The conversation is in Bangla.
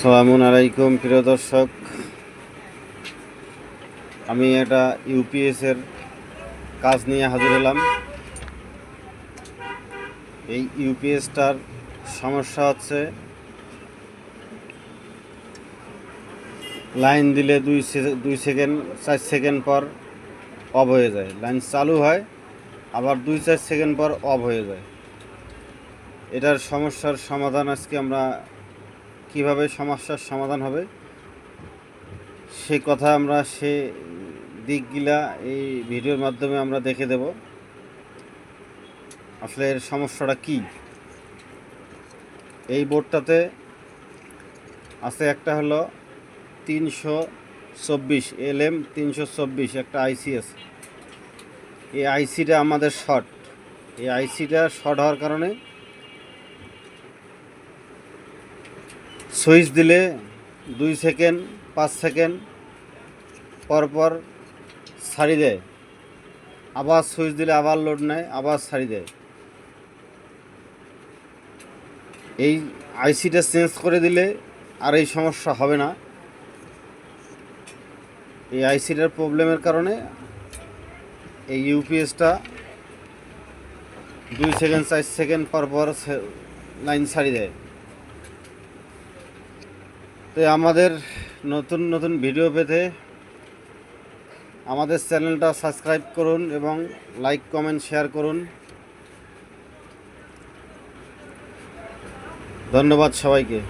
আসসালামু আলাইকুম, প্রিয় দর্শক। আমি একটা ইউপিএস এর কাজ নিয়ে হাজির হলাম। এই ইউপিএসটার সমস্যা হচ্ছে, লাইন দিলে দুই দুই সেকেন্ড, চার সেকেন্ড পর অফ হয়ে যায়। লাইন চালু হয়, আবার দুই চার সেকেন্ড পর অফ হয়ে যায়। এটার সমস্যার সমাধান আজকে আমরা কীভাবে সমস্যার সমাধান হবে? সে কথা আমরা, সে দিকগুলা এই ভিডিওর মাধ্যমে আমরা দেখে দেব। আসলে এর সমস্যাটা কি? এই বোর্ডটাতে আছে একটা হলো তিনশো চব্বিশ এল এম তিনশো চব্বিশ, একটা আইসি আছে। এই আইসিটা আমাদের শর্ট। এই আইসিটা শর্ট হওয়ার কারণে সুইচ দিলে দুই সেকেন্ড, পাঁচ সেকেন্ড পর পর ছাড়ি দেয়। আবার সুইচ দিলে আবার লোড নেয়, আবার ছাড়ি দেয়। এই আইসিটা চেঞ্জ করে দিলে আর এই সমস্যা হবে না। এই আইসিটার প্রবলেমের কারণে এই ইউপিএসটা দুই সেকেন্ড, চার সেকেন্ড পর পর লাইন ছাড়ি দেয়। তো আমাদের নতুন নতুন ভিডিও পেতে আমাদের চ্যানেলটা সাবস্ক্রাইব করুন এবং লাইক কমেন্ট শেয়ার করুন। ধন্যবাদ সবাইকে।